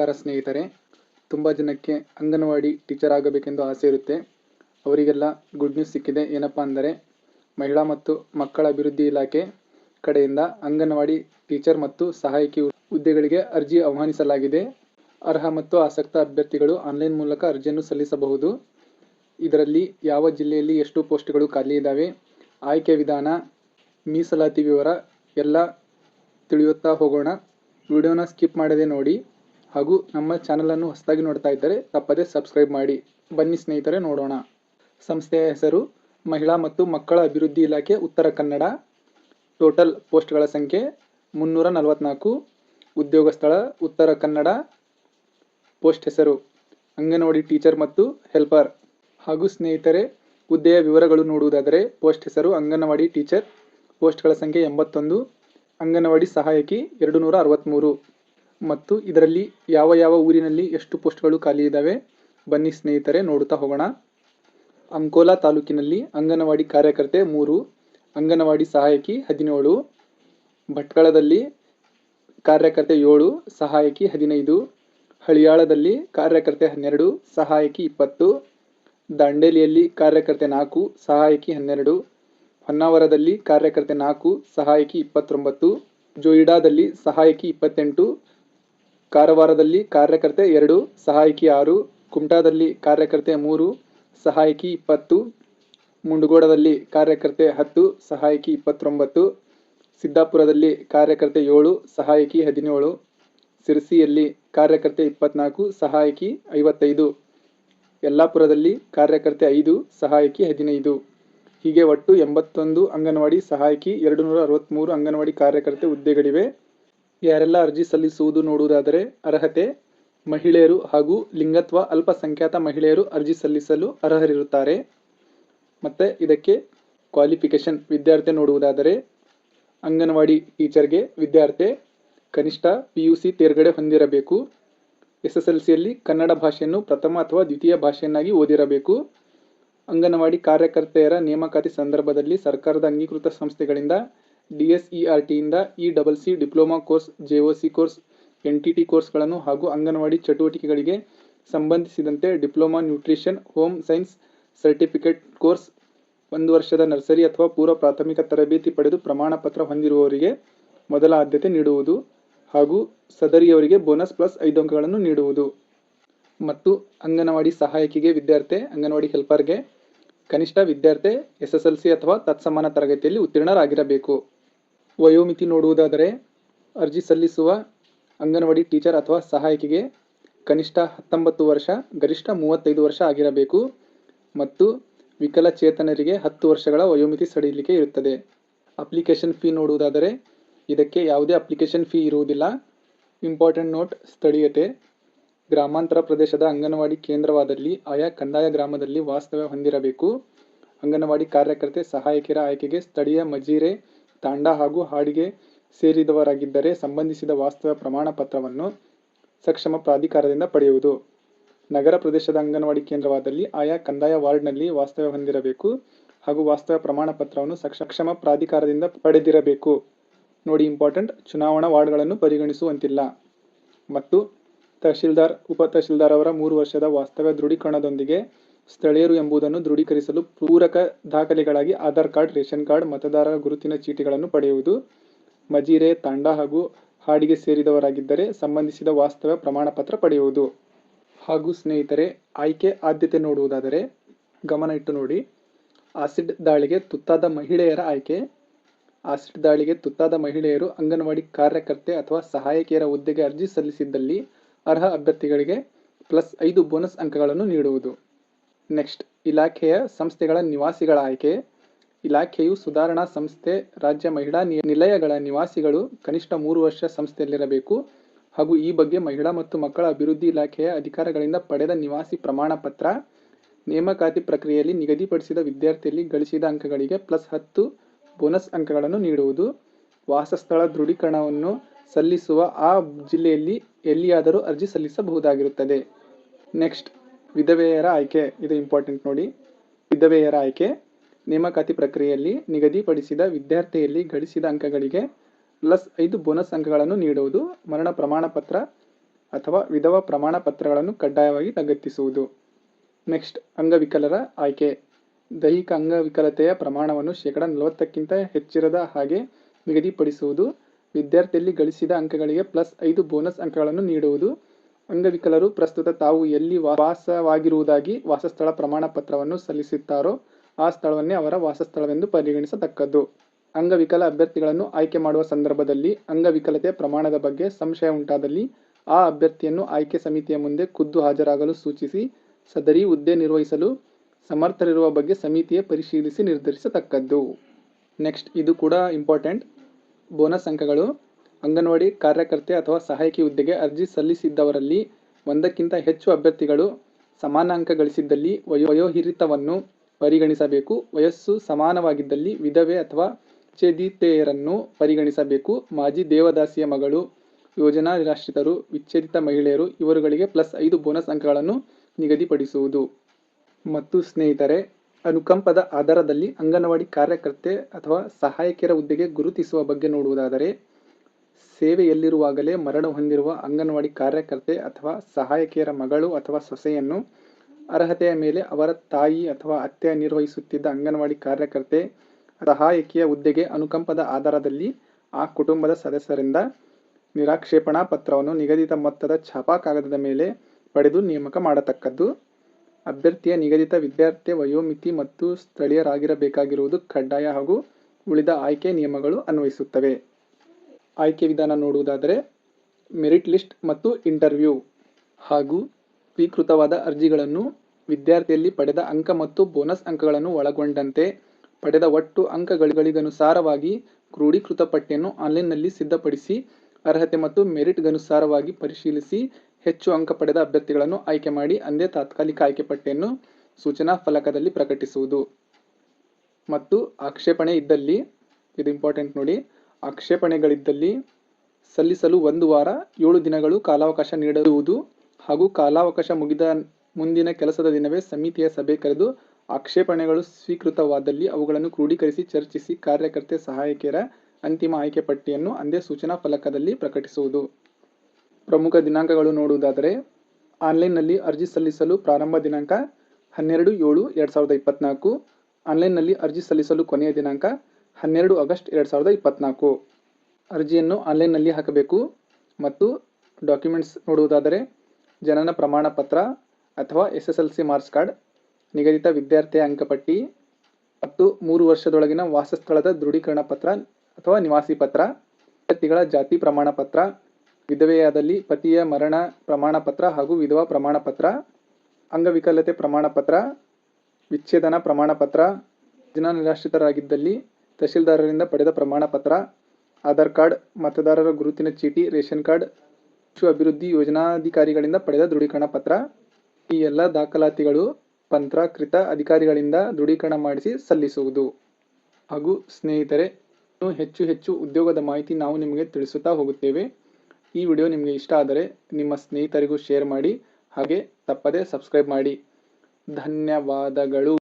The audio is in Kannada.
ನಮಸ್ಕಾರ ಸ್ನೇಹಿತರೆ. ತುಂಬ ಜನಕ್ಕೆ ಅಂಗನವಾಡಿ ಟೀಚರ್ ಆಗಬೇಕೆಂದು ಆಸೆ ಇರುತ್ತೆ. ಅವರಿಗೆಲ್ಲ ಗುಡ್ ನ್ಯೂಸ್ ಸಿಕ್ಕಿದೆ. ಏನಪ್ಪ ಅಂದರೆ, ಮಹಿಳಾ ಮತ್ತು ಮಕ್ಕಳ ಅಭಿವೃದ್ಧಿ ಇಲಾಖೆ ಕಡೆಯಿಂದ ಅಂಗನವಾಡಿ ಟೀಚರ್ ಮತ್ತು ಸಹಾಯಕಿ ಹುದ್ದೆಗಳಿಗೆ ಅರ್ಜಿ ಆಹ್ವಾನಿಸಲಾಗಿದೆ. ಅರ್ಹ ಮತ್ತು ಆಸಕ್ತ ಅಭ್ಯರ್ಥಿಗಳು ಆನ್ಲೈನ್ ಮೂಲಕ ಅರ್ಜಿಯನ್ನು ಸಲ್ಲಿಸಬಹುದು. ಇದರಲ್ಲಿ ಯಾವ ಜಿಲ್ಲೆಯಲ್ಲಿ ಎಷ್ಟು ಪೋಸ್ಟ್ಗಳು ಖಾಲಿ ಇದ್ದಾವೆ ಆಯ್ಕೆ ವಿಧಾನ, ಮೀಸಲಾತಿ ವಿವರ ಎಲ್ಲ ತಿಳಿಯುತ್ತಾ ಹೋಗೋಣ. ವಿಡಿಯೋನ ಸ್ಕಿಪ್ ಮಾಡದೆ ನೋಡಿ. ಹಾಗೂ ನಮ್ಮ ಚಾನಲನ್ನು ಹೊಸದಾಗಿ ನೋಡ್ತಾ ಇದ್ದರೆ ತಪ್ಪದೇ ಸಬ್ಸ್ಕ್ರೈಬ್ ಮಾಡಿ. ಬನ್ನಿ ಸ್ನೇಹಿತರೆ, ನೋಡೋಣ. ಸಂಸ್ಥೆಯ ಹೆಸರು ಮಹಿಳಾ ಮತ್ತು ಮಕ್ಕಳ ಅಭಿವೃದ್ಧಿ ಇಲಾಖೆ, ಉತ್ತರ ಕನ್ನಡ. ಟೋಟಲ್ ಪೋಸ್ಟ್ಗಳ ಸಂಖ್ಯೆ ಮುನ್ನೂರ ನಲವತ್ನಾಲ್ಕು ಉದ್ಯೋಗ ಸ್ಥಳ ಉತ್ತರ ಕನ್ನಡ. ಪೋಸ್ಟ್ ಹೆಸರು ಅಂಗನವಾಡಿ ಟೀಚರ್ ಮತ್ತು ಹೆಲ್ಪರ್. ಹಾಗೂ ಸ್ನೇಹಿತರೆ, ಹುದ್ದೆಯ ವಿವರಗಳು ನೋಡುವುದಾದರೆ ಪೋಸ್ಟ್ ಹೆಸರು ಅಂಗನವಾಡಿ ಟೀಚರ್. ಪೋಸ್ಟ್ಗಳ ಸಂಖ್ಯೆ ಎಂಬತ್ತೊಂದು. ಅಂಗನವಾಡಿ ಸಹಾಯಕಿ ಎರಡು ನೂರ ಅರವತ್ತ್ಮೂರು ಮತ್ತು ಇದರಲ್ಲಿ ಯಾವ ಯಾವ ಊರಿನಲ್ಲಿ ಎಷ್ಟು ಪೋಸ್ಟ್ಗಳು ಖಾಲಿ ಇದ್ದಾವೆ ಬನ್ನಿ ಸ್ನೇಹಿತರೆ, ನೋಡುತ್ತಾ ಹೋಗೋಣ. ಅಂಕೋಲಾ ತಾಲೂಕಿನಲ್ಲಿ ಅಂಗನವಾಡಿ ಕಾರ್ಯಕರ್ತೆ ಮೂರು, ಅಂಗನವಾಡಿ ಸಹಾಯಕಿ ಹದಿನೇಳು, ಭಟ್ಕಳದಲ್ಲಿ ಕಾರ್ಯಕರ್ತೆ ಏಳು, ಸಹಾಯಕಿ ಹದಿನೈದು, ಹಳಿಯಾಳದಲ್ಲಿ ಕಾರ್ಯಕರ್ತೆ ಹನ್ನೆರಡು, ಸಹಾಯಕಿ ಇಪ್ಪತ್ತು, ದಾಂಡೇಲಿಯಲ್ಲಿ ಕಾರ್ಯಕರ್ತೆ ನಾಲ್ಕು, ಸಹಾಯಕಿ ಹನ್ನೆರಡು, ಹೊನ್ನಾವರದಲ್ಲಿ ಕಾರ್ಯಕರ್ತೆ ನಾಲ್ಕು, ಸಹಾಯಕಿ ಇಪ್ಪತ್ತೊಂಬತ್ತು, ಜೋಯಿಡಾದಲ್ಲಿ ಸಹಾಯಕಿ ಇಪ್ಪತ್ತೆಂಟು ಕಾರವಾರದಲ್ಲಿ ಕಾರ್ಯಕರ್ತೆ ಎರಡು, ಸಹಾಯಕಿ ಆರು, ಕುಮಟಾದಲ್ಲಿ ಕಾರ್ಯಕರ್ತೆ ಮೂರು, ಸಹಾಯಕಿ ಇಪ್ಪತ್ತು, ಮುಂಡಗೋಡದಲ್ಲಿ ಕಾರ್ಯಕರ್ತೆ ಹತ್ತು, ಸಹಾಯಕಿ ಇಪ್ಪತ್ತೊಂಬತ್ತು, ಸಿದ್ದಾಪುರದಲ್ಲಿ ಕಾರ್ಯಕರ್ತೆ ಏಳು, ಸಹಾಯಕಿ ಹದಿನೇಳು, ಸಿರ್ಸಿಯಲ್ಲಿ ಕಾರ್ಯಕರ್ತೆ ಇಪ್ಪತ್ನಾಲ್ಕು, ಸಹಾಯಕಿ ಐವತ್ತೈದು, ಯಲ್ಲಾಪುರದಲ್ಲಿ ಕಾರ್ಯಕರ್ತೆ ಐದು, ಸಹಾಯಕಿ ಹದಿನೈದು. ಹೀಗೆ ಒಟ್ಟು ಎಂಬತ್ತೊಂದು ಅಂಗನವಾಡಿ ಸಹಾಯಕಿ ಎರಡು ನೂರ ಅರವತ್ತ್ಮೂರು ಅಂಗನವಾಡಿ ಕಾರ್ಯಕರ್ತೆ ಹುದ್ದೆಗಳಿವೆ. ಯಾರೆಲ್ಲ ಅರ್ಜಿ ಸಲ್ಲಿಸುವುದು ನೋಡುವುದಾದರೆ ಅರ್ಹತೆ, ಮಹಿಳೆಯರು ಹಾಗೂ ಲಿಂಗತ್ವ ಅಲ್ಪಸಂಖ್ಯಾತ ಮಹಿಳೆಯರು ಅರ್ಜಿ ಸಲ್ಲಿಸಲು ಅರ್ಹರಿರುತ್ತಾರೆ. ಮತ್ತು ಇದಕ್ಕೆ ಕ್ವಾಲಿಫಿಕೇಷನ್ ವಿದ್ಯಾರ್ಥಿ ನೋಡುವುದಾದರೆ ಅಂಗನವಾಡಿ ಟೀಚರ್ಗೆ ವಿದ್ಯಾರ್ಥಿ, ಕನಿಷ್ಠ ಪಿ ಯು ಸಿ ತೇರ್ಗಡೆ ಹೊಂದಿರಬೇಕು. ಎಸ್ ಎಸ್ ಎಲ್ ಸಿಯಲ್ಲಿ ಕನ್ನಡ ಭಾಷೆಯನ್ನು ಪ್ರಥಮ ಅಥವಾ ದ್ವಿತೀಯ ಭಾಷೆಯನ್ನಾಗಿ ಓದಿರಬೇಕು. ಅಂಗನವಾಡಿ ಕಾರ್ಯಕರ್ತೆಯರ ನೇಮಕಾತಿ ಸಂದರ್ಭದಲ್ಲಿ ಸರ್ಕಾರದ ಅಂಗೀಕೃತ ಸಂಸ್ಥೆಗಳಿಂದ D S E R ಟಿಯಿಂದ E double C diploma course J course N T T ಕೋರ್ಸ್ಗಳನ್ನು ಹಾಗೂ ಅಂಗನವಾಡಿ ಚಟುವಟಿಕೆಗಳಿಗೆ ಸಂಬಂಧಿಸಿದಂತೆ diploma nutrition, home science certificate course, ಒಂದು ವರ್ಷದ ನರ್ಸರಿ ಅಥವಾ ಪೂರ್ವ ಪ್ರಾಥಮಿಕ ತರಬೇತಿ ಪಡೆದು ಪ್ರಮಾಣ ಪತ್ರ ಹೊಂದಿರುವವರಿಗೆ ಮೊದಲ ಆದ್ಯತೆ ನೀಡುವುದು ಹಾಗೂ ಸದರಿಯವರಿಗೆ ಬೋನಸ್ ಪ್ಲಸ್ ಐದು ಅಂಕಗಳನ್ನು ನೀಡುವುದು. ಮತ್ತು ಅಂಗನವಾಡಿ ಸಹಾಯಕಿಗೆ ವಿದ್ಯಾರ್ಥಿ, ಅಂಗನವಾಡಿ ಹೆಲ್ಪರ್ಗೆ ಕನಿಷ್ಠ ವಿದ್ಯಾರ್ಥಿ ಎಸ್ ಎಸ್ ಎಲ್ ಸಿ ಅಥವಾ ತತ್ಸಮಾನ ತರಗತಿಯಲ್ಲಿ ಉತ್ತೀರ್ಣರಾಗಿರಬೇಕು. ವಯೋಮಿತಿ ನೋಡುವುದಾದರೆ ಅರ್ಜಿ ಸಲ್ಲಿಸುವ ಅಂಗನವಾಡಿ ಟೀಚರ್ ಅಥವಾ ಸಹಾಯಕಿಗೆ ಕನಿಷ್ಠ ಹತ್ತೊಂಬತ್ತು ವರ್ಷ, ಗರಿಷ್ಠ ಮೂವತ್ತೈದು ವರ್ಷ ಆಗಿರಬೇಕು ಮತ್ತು ವಿಕಲಚೇತನರಿಗೆ ಹತ್ತು ವರ್ಷಗಳ ವಯೋಮಿತಿ ಸಡಿಲಿಕೆ ಇರುತ್ತದೆ. ಅಪ್ಲಿಕೇಶನ್ ಫೀ ನೋಡುವುದಾದರೆ ಇದಕ್ಕೆ ಯಾವುದೇ ಅಪ್ಲಿಕೇಶನ್ ಫೀ ಇರುವುದಿಲ್ಲ. ಇಂಪಾರ್ಟೆಂಟ್ ನೋಟ್, ಸ್ಥಳೀಯತೆ, ಗ್ರಾಮಾಂತರ ಪ್ರದೇಶದ ಅಂಗನವಾಡಿ ಕೇಂದ್ರವಾದಲ್ಲಿ ಆಯಾ ಕಂದಾಯ ಗ್ರಾಮದಲ್ಲಿ ವಾಸ್ತವ್ಯ ಹೊಂದಿರಬೇಕು. ಅಂಗನವಾಡಿ ಕಾರ್ಯಕರ್ತೆ, ಸಹಾಯಕಿಯರ ಆಯ್ಕೆಗೆ ಸ್ಥಳೀಯ ಮಜೀರೆ ತಾಂಡ ಹಾಗೂ ಹಾಡಿಗೆ ಸೇರಿದವರಾಗಿದ್ದರೆ ಸಂಬಂಧಿಸಿದ ವಾಸ್ತವ ಪ್ರಮಾಣ ಪತ್ರವನ್ನು ಸಕ್ಷಮ ಪ್ರಾಧಿಕಾರದಿಂದ ಪಡೆಯುವುದು. ನಗರ ಪ್ರದೇಶದ ಅಂಗನವಾಡಿ ಕೇಂದ್ರವಾದಲ್ಲಿ ಆಯಾ ಕಂದಾಯ ವಾರ್ಡ್ನಲ್ಲಿ ವಾಸ್ತವ್ಯ ಹೊಂದಿರಬೇಕು ಹಾಗೂ ವಾಸ್ತವ ಪ್ರಮಾಣ ಪತ್ರವನ್ನು ಸಕ್ಷಮ ಪ್ರಾಧಿಕಾರದಿಂದ ಪಡೆದಿರಬೇಕು. ನೋಡಿ ಇಂಪಾರ್ಟೆಂಟ್, ಚುನಾವಣಾ ವಾರ್ಡ್ಗಳನ್ನು ಪರಿಗಣಿಸುವಂತಿಲ್ಲ. ಮತ್ತು ತಹಶೀಲ್ದಾರ್, ಉಪ ತಹಶೀಲ್ದಾರ್ ಅವರ ಮೂರು ವರ್ಷದ ವಾಸ್ತವ್ಯ ದೃಢೀಕರಣದೊಂದಿಗೆ ಸ್ಥಳೀಯರು ಎಂಬುದನ್ನು ದೃಢೀಕರಿಸಲು ಪೂರಕ ದಾಖಲೆಗಳಾಗಿ ಆಧಾರ್ ಕಾರ್ಡ್, ರೇಷನ್ ಕಾರ್ಡ್, ಮತದಾರರ ಗುರುತಿನ ಚೀಟಿಗಳನ್ನು ಪಡೆಯುವುದು, ಮಜೀರೆ, ತಾಂಡ ಹಾಗೂ ಹಾಡಿಗೆ ಸೇರಿದವರಾಗಿದ್ದರೆ ಸಂಬಂಧಿಸಿದ ವಾಸ್ತವ್ಯ ಪ್ರಮಾಣ ಪತ್ರ ಪಡೆಯುವುದು. ಹಾಗೂ ಸ್ನೇಹಿತರೆ, ಆಯ್ಕೆ ಆದ್ಯತೆ ನೋಡುವುದಾದರೆ ಗಮನ ಇಟ್ಟು ನೋಡಿ. ಆಸಿಡ್ ದಾಳಿಗೆ ತುತ್ತಾದ ಮಹಿಳೆಯರ ಆಯ್ಕೆ. ಆಸಿಡ್ ದಾಳಿಗೆ ತುತ್ತಾದ ಮಹಿಳೆಯರು ಅಂಗನವಾಡಿ ಕಾರ್ಯಕರ್ತೆ ಅಥವಾ ಸಹಾಯಕಿಯರ ಹುದ್ದೆಗೆ ಅರ್ಜಿ ಸಲ್ಲಿಸಿದ್ದಲ್ಲಿ ಅರ್ಹ ಅಭ್ಯರ್ಥಿಗಳಿಗೆ ಪ್ಲಸ್ ಐದು ಬೋನಸ್ ಅಂಕಗಳನ್ನು ನೀಡುವುದು. ನೆಕ್ಸ್ಟ್ ಇಲಾಖೆಯ ಸಂಸ್ಥೆಗಳ ನಿವಾಸಿಗಳ ಆಯ್ಕೆ. ಇಲಾಖೆಯು ಸುಧಾರಣಾ ಸಂಸ್ಥೆ, ರಾಜ್ಯ ಮಹಿಳಾ ನಿಲಯಗಳ ನಿವಾಸಿಗಳು ಕನಿಷ್ಠ ಮೂರು ವರ್ಷ ಸಂಸ್ಥೆಯಲ್ಲಿರಬೇಕು. ಹಾಗೂ ಈ ಬಗ್ಗೆ ಮಹಿಳಾ ಮತ್ತು ಮಕ್ಕಳ ಅಭಿವೃದ್ಧಿ ಇಲಾಖೆಯ ಅಧಿಕಾರಿಗಳಿಂದ ಪಡೆದ ನಿವಾಸಿ ಪ್ರಮಾಣ ಪತ್ರ, ನೇಮಕಾತಿ ಪ್ರಕ್ರಿಯೆಯಲ್ಲಿ ನಿಗದಿಪಡಿಸಿದ ವಿದ್ಯಾರ್ಥಿಯಲ್ಲಿ ಗಳಿಸಿದ ಅಂಕಗಳಿಗೆ ಪ್ಲಸ್ ಹತ್ತು ಬೋನಸ್ ಅಂಕಗಳನ್ನು ನೀಡುವುದು. ವಾಸಸ್ಥಳ ದೃಢೀಕರಣವನ್ನು ಸಲ್ಲಿಸುವ ಆ ಜಿಲ್ಲೆಯಲ್ಲಿ ಎಲ್ಲಿಯಾದರೂ ಅರ್ಜಿ ಸಲ್ಲಿಸಬಹುದಾಗಿರುತ್ತದೆ. ನೆಕ್ಸ್ಟ್ ವಿಧವೆಯರ ಆಯ್ಕೆ, ಇದು ಇಂಪಾರ್ಟೆಂಟ್ ನೋಡಿ. ವಿಧವೆಯರ ಆಯ್ಕೆ, ನೇಮಕಾತಿ ಪ್ರಕ್ರಿಯೆಯಲ್ಲಿ ನಿಗದಿಪಡಿಸಿದ ವಿದ್ಯಾರ್ಥಿಯಲ್ಲಿ ಗಳಿಸಿದ ಅಂಕಗಳಿಗೆ ಪ್ಲಸ್ ಐದು ಬೋನಸ್ ಅಂಕಗಳನ್ನು ನೀಡುವುದು, ಮರಣ ಪ್ರಮಾಣ ಪತ್ರ ಅಥವಾ ವಿಧವಾ ಪ್ರಮಾಣ ಪತ್ರಗಳನ್ನು ಕಡ್ಡಾಯವಾಗಿ ಲಗತ್ತಿಸುವುದು ನೆಕ್ಸ್ಟ್ ಅಂಗವಿಕಲರ ಆಯ್ಕೆ. ದೈಹಿಕ ಅಂಗವಿಕಲತೆಯ ಪ್ರಮಾಣವನ್ನು ಶೇಕಡ ನಲವತ್ತಕ್ಕಿಂತ ಹೆಚ್ಚಿರದ ಹಾಗೆ ನಿಗದಿಪಡಿಸುವುದು, ವಿದ್ಯಾರ್ಥಿಯಲ್ಲಿ ಗಳಿಸಿದ ಅಂಕಗಳಿಗೆ ಪ್ಲಸ್ ಐದು ಬೋನಸ್ ಅಂಕಗಳನ್ನು ನೀಡುವುದು ಅಂಗವಿಕಲರು ಪ್ರಸ್ತುತ ತಾವು ಎಲ್ಲಿ ವಾಸವಾಗಿರುವುದಾಗಿ ವಾಸಸ್ಥಳ ಪ್ರಮಾಣ ಪತ್ರವನ್ನು ಸಲ್ಲಿಸುತ್ತಾರೋ ಆ ಸ್ಥಳವನ್ನೇ ಅವರ ವಾಸಸ್ಥಳವೆಂದು ಪರಿಗಣಿಸತಕ್ಕದ್ದು. ಅಂಗವಿಕಲ ಅಭ್ಯರ್ಥಿಗಳನ್ನು ಆಯ್ಕೆ ಮಾಡುವ ಸಂದರ್ಭದಲ್ಲಿ ಅಂಗವಿಕಲತೆ ಪ್ರಮಾಣದ ಬಗ್ಗೆ ಸಂಶಯ ಉಂಟಾದಲ್ಲಿ ಆ ಅಭ್ಯರ್ಥಿಯನ್ನು ಆಯ್ಕೆ ಸಮಿತಿಯ ಮುಂದೆ ಖುದ್ದು ಹಾಜರಾಗಲು ಸೂಚಿಸಿ, ಸದರಿ ಹುದ್ದೆ ನಿರ್ವಹಿಸಲು ಸಮರ್ಥರಿರುವ ಬಗ್ಗೆ ಸಮಿತಿಯೇ ಪರಿಶೀಲಿಸಿ ನಿರ್ಧರಿಸತಕ್ಕದ್ದು. ನೆಕ್ಸ್ಟ್, ಇದು ಕೂಡ ಇಂಪಾರ್ಟೆಂಟ್. ಬೋನಸ್ ಅಂಕಗಳು. ಅಂಗನವಾಡಿ ಕಾರ್ಯಕರ್ತೆ ಅಥವಾ ಸಹಾಯಕಿ ಹುದ್ದೆಗೆ ಅರ್ಜಿ ಸಲ್ಲಿಸಿದ್ದವರಲ್ಲಿ ಒಂದಕ್ಕಿಂತ ಹೆಚ್ಚು ಅಭ್ಯರ್ಥಿಗಳು ಸಮಾನ ಅಂಕ ಗಳಿಸಿದ್ದಲ್ಲಿ ವಯೋ, ವಯೋಹಿರಿತವನ್ನು ಪರಿಗಣಿಸಬೇಕು, ವಯಸ್ಸು ಸಮಾನವಾಗಿದ್ದಲ್ಲಿ ವಿಧವೆ ಅಥವಾ ವಿಚ್ಛೇದಿತೆಯರನ್ನು ಪರಿಗಣಿಸಬೇಕು, ಮಾಜಿ ದೇವದಾಸಿಯ ಮಗಳು, ಯೋಜನಾ ನಿರಾಶ್ರಿತರು ವಿಚ್ಛೇದಿತ ಮಹಿಳೆಯರು, ಇವರುಗಳಿಗೆ ಪ್ಲಸ್ ಐದು ಬೋನಸ್ ಅಂಕಗಳನ್ನು ನಿಗದಿಪಡಿಸುವುದು. ಮತ್ತು ಸ್ನೇಹಿತರೆ, ಅನುಕಂಪದ ಆಧಾರದಲ್ಲಿ ಅಂಗನವಾಡಿ ಕಾರ್ಯಕರ್ತೆ ಅಥವಾ ಸಹಾಯಕಿಯರ ಹುದ್ದೆಗೆ ಗುರುತಿಸುವ ಬಗ್ಗೆ ನೋಡುವುದಾದರೆ ಸೇವೆಯಲ್ಲಿರುವಾಗಲೇ ಮರಣ ಹೊಂದಿರುವ ಅಂಗನವಾಡಿ ಕಾರ್ಯಕರ್ತೆ ಅಥವಾ ಸಹಾಯಕಿಯರ ಮಗಳು ಅಥವಾ ಸೊಸೆಯನ್ನು ಅರ್ಹತೆಯ ಮೇಲೆ ಅವರ ತಾಯಿ ಅಥವಾ ಅತ್ತೆ ನಿರ್ವಹಿಸುತ್ತಿದ್ದ ಅಂಗನವಾಡಿ ಕಾರ್ಯಕರ್ತೆ ಸಹಾಯಕಿಯ ಹುದ್ದೆಗೆ ಅನುಕಂಪದ ಆಧಾರದಲ್ಲಿ ಆ ಕುಟುಂಬದ ಸದಸ್ಯರಿಂದ ನಿರಾಕ್ಷೇಪಣಾ ಪತ್ರವನ್ನು ನಿಗದಿತ ಮೊತ್ತದ ಛಾಪಾ ಕಾಗದದ ಮೇಲೆ ಪಡೆದು ನೇಮಕ ಮಾಡತಕ್ಕದ್ದು. ಅಭ್ಯರ್ಥಿಯ ನಿಗದಿತ ವಿದ್ಯಾರ್ಥಿ ವಯೋಮಿತಿ ಮತ್ತು ಸ್ಥಳೀಯರಾಗಿರಬೇಕಾಗಿರುವುದು ಕಡ್ಡಾಯ ಹಾಗೂ ಉಳಿದ ಆಯ್ಕೆ ನಿಯಮಗಳು ಅನ್ವಯಿಸುತ್ತವೆ. ಆಯ್ಕೆ ವಿಧಾನ ನೋಡುವುದಾದರೆ ಮೆರಿಟ್ ಲಿಸ್ಟ್ ಮತ್ತು ಇಂಟರ್ವ್ಯೂ ಹಾಗೂ ಸ್ವೀಕೃತವಾದ ಅರ್ಜಿಗಳನ್ನು ವಿದ್ಯಾರ್ಥಿಯಲ್ಲಿ ಪಡೆದ ಅಂಕ ಮತ್ತು ಬೋನಸ್ ಅಂಕಗಳನ್ನು ಒಳಗೊಂಡಂತೆ ಪಡೆದ ಒಟ್ಟು ಅಂಕಗಳಿಗನುಸಾರವಾಗಿ ಕ್ರೋಢೀಕೃತ ಪಟ್ಟಿಯನ್ನು ಆನ್ಲೈನ್ನಲ್ಲಿ ಸಿದ್ಧಪಡಿಸಿ, ಅರ್ಹತೆ ಮತ್ತು ಮೆರಿಟ್ಗನುಸಾರವಾಗಿ ಪರಿಶೀಲಿಸಿ ಹೆಚ್ಚು ಅಂಕ ಪಡೆದ ಅಭ್ಯರ್ಥಿಗಳನ್ನು ಆಯ್ಕೆ ಮಾಡಿ, ಅಂದೇ ತಾತ್ಕಾಲಿಕ ಆಯ್ಕೆ ಪಟ್ಟಿಯನ್ನು ಸೂಚನಾ ಫಲಕದಲ್ಲಿ ಪ್ರಕಟಿಸುವುದು. ಮತ್ತು ಆಕ್ಷೇಪಣೆ ಇದ್ದಲ್ಲಿ, ಇದು ಇಂಪಾರ್ಟೆಂಟ್ ನೋಡಿ ಆಕ್ಷೇಪಣೆಗಳಿದ್ದಲ್ಲಿ ಸಲ್ಲಿಸಲು ಒಂದು ವಾರ, ಏಳು ದಿನಗಳು ಕಾಲಾವಕಾಶ ನೀಡುವುದು ಹಾಗೂ ಕಾಲಾವಕಾಶ ಮುಗಿದ ಮುಂದಿನ ಕೆಲಸದ ದಿನವೇ ಸಮಿತಿಯ ಸಭೆ ಕರೆದು ಆಕ್ಷೇಪಣೆಗಳು ಸ್ವೀಕೃತವಾದಲ್ಲಿ ಅವುಗಳನ್ನು ಕ್ರೋಢೀಕರಿಸಿ ಚರ್ಚಿಸಿ ಕಾರ್ಯಕರ್ತೆ ಸಹಾಯಕಿಯರ ಅಂತಿಮ ಆಯ್ಕೆ ಪಟ್ಟಿಯನ್ನು ಅಂದೇ ಸೂಚನಾ ಫಲಕದಲ್ಲಿ ಪ್ರಕಟಿಸುವುದು. ಪ್ರಮುಖ ದಿನಾಂಕಗಳು ನೋಡುವುದಾದರೆ, ಆನ್ಲೈನ್ನಲ್ಲಿ ಅರ್ಜಿ ಸಲ್ಲಿಸಲು ಪ್ರಾರಂಭ ದಿನಾಂಕ ಹನ್ನೆರಡು ಏಳು ಎರಡು ಸಾವಿರದ ಇಪ್ಪತ್ತ್ನಾಲ್ಕು ಆನ್ಲೈನ್ನಲ್ಲಿ ಅರ್ಜಿ ಸಲ್ಲಿಸಲು ಕೊನೆಯ ದಿನಾಂಕ ಹನ್ನೆರಡು ಆಗಸ್ಟ್ ಎರಡು ಸಾವಿರದ ಇಪ್ಪತ್ನಾಲ್ಕು. ಅರ್ಜಿಯನ್ನು ಆನ್ಲೈನ್ನಲ್ಲಿ ಹಾಕಬೇಕು ಮತ್ತು ಡಾಕ್ಯುಮೆಂಟ್ಸ್ ನೋಡುವುದಾದರೆ ಜನನ ಪ್ರಮಾಣ ಪತ್ರ ಅಥವಾ S S L C marks card, ನಿಗದಿತ ವಿದ್ಯಾರ್ಥಿಯ ಅಂಕಪಟ್ಟಿ ಮತ್ತು ಮೂರು ವರ್ಷದೊಳಗಿನ ವಾಸಸ್ಥಳದ ದೃಢೀಕರಣ ಪತ್ರ ಅಥವಾ ನಿವಾಸಿ ಪತ್ರ, ವಿದ್ಯಾರ್ಥಿಗಳ ಜಾತಿ ಪ್ರಮಾಣ ಪತ್ರ ವಿಧವೆಯಾದಲ್ಲಿ ಪತಿಯ ಮರಣ ಪ್ರಮಾಣ ಪತ್ರ ಹಾಗೂ ವಿಧವಾ ಪ್ರಮಾಣ ಪತ್ರ ಅಂಗವಿಕಲತೆ ಪ್ರಮಾಣ ಪತ್ರ ವಿಚ್ಛೇದನ ಪ್ರಮಾಣ ಪತ್ರ ಜನ ನಿರಾಶ್ರಿತರಾಗಿದ್ದಲ್ಲಿ ತಹಶೀಲ್ದಾರರಿಂದ ಪಡೆದ ಪ್ರಮಾಣ ಪತ್ರ ಆಧಾರ್ ಕಾರ್ಡ್, ಮತದಾರರ ಗುರುತಿನ ಚೀಟಿ, ರೇಷನ್ ಕಾರ್ಡ್ ಶಿಶು ಅಭಿವೃದ್ಧಿ ಯೋಜನಾಧಿಕಾರಿಗಳಿಂದ ಪಡೆದ ದೃಢೀಕರಣ ಪತ್ರ. ಈ ಎಲ್ಲ ದಾಖಲಾತಿಗಳು ಪಂತ್ರಾಕೃತ ಅಧಿಕಾರಿಗಳಿಂದ ದೃಢೀಕರಣ ಮಾಡಿಸಿ ಸಲ್ಲಿಸುವುದು. ಹಾಗೂ ಸ್ನೇಹಿತರೆ ಹೆಚ್ಚು ಹೆಚ್ಚು ಉದ್ಯೋಗದ ಮಾಹಿತಿ ನಾವು ನಿಮಗೆ ತಿಳಿಸುತ್ತಾ ಹೋಗುತ್ತೇವೆ. ಈ ವಿಡಿಯೋ ನಿಮಗೆ ಇಷ್ಟ ಆದರೆ ನಿಮ್ಮ ಸ್ನೇಹಿತರಿಗೂ ಶೇರ್ ಮಾಡಿ, ಹಾಗೆ ತಪ್ಪದೇ ಸಬ್ಸ್ಕ್ರೈಬ್ ಮಾಡಿ. ಧನ್ಯವಾದಗಳು.